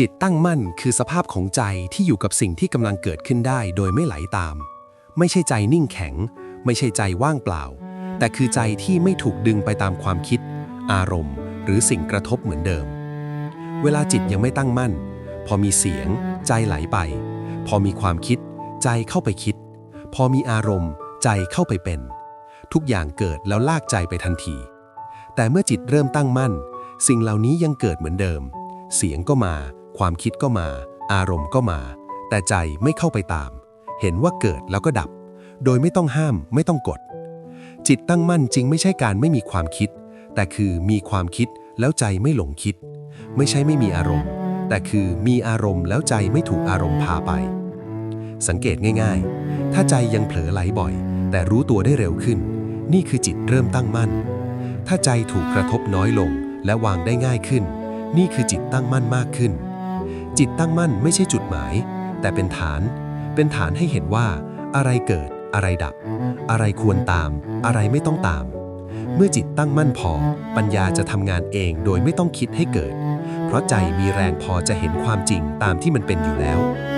จิตตั้งมั่นคือสภาพของใจที่อยู่กับสิ่งที่กำลังเกิดขึ้นได้โดยไม่ไหลตาม ไม่ใช่ใจนิ่งแข็ง ไม่ใช่ใจว่างเปล่า แต่คือใจที่ไม่ถูกดึงไปตามความคิด อารมณ์ หรือสิ่งกระทบเหมือนเดิม เวลาจิตยังไม่ตั้งมั่น พอมีเสียง ใจไหลไป พอมีความคิด ใจเข้าไปคิด พอมีอารมณ์ ใจเข้าไปเป็น ทุกอย่างเกิดแล้วลากใจไปทันที แต่เมื่อจิตเริ่มตั้งมั่น สิ่งเหล่านี้ยังเกิดเหมือนเดิม เสียงก็มา ความคิดก็มา อารมณ์ก็มา แต่ใจไม่เข้าไปตาม เห็นว่าเกิดแล้วก็ดับ โดยไม่ต้องห้ามไม่ต้องกด จิตตั้งมั่นจริงไม่ใช่การไม่มีความคิด แต่คือมีความคิดแล้วใจไม่หลงคิด ไม่ใช่ไม่มีอารมณ์ แต่คือมีอารมณ์แล้วใจไม่ถูกอารมณ์พาไป สังเกตง่าย ๆ ถ้าใจยังเผลอไหลบ่อย แต่รู้ตัวได้เร็วขึ้น นี่คือจิตเริ่มตั้งมั่น ถ้าใจถูกกระทบน้อยลงและวางได้ง่ายขึ้น นี่คือจิตตั้งมั่นมากขึ้น จิตตั้งมั่นไม่ใช่จุดหมาย แต่เป็นฐาน เป็นฐานให้เห็นว่า อะไรเกิด อะไรดับ อะไรควรตาม อะไรไม่ต้องตาม เมื่อจิตตั้งมั่นพอ ปัญญาจะทำงานเองโดยไม่ต้องคิดให้เกิด เพราะใจมีแรงพอจะเห็นความจริงตามที่มันเป็นอยู่แล้ว「